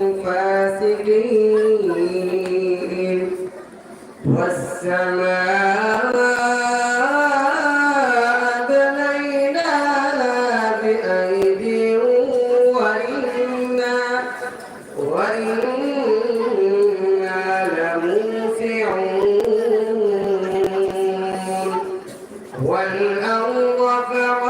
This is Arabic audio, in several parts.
فاسقين والسماء بنيناها بأيد وإنا وإنا لموسعون. والأرض فرشناها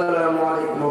আসসালামু আলাইকুম।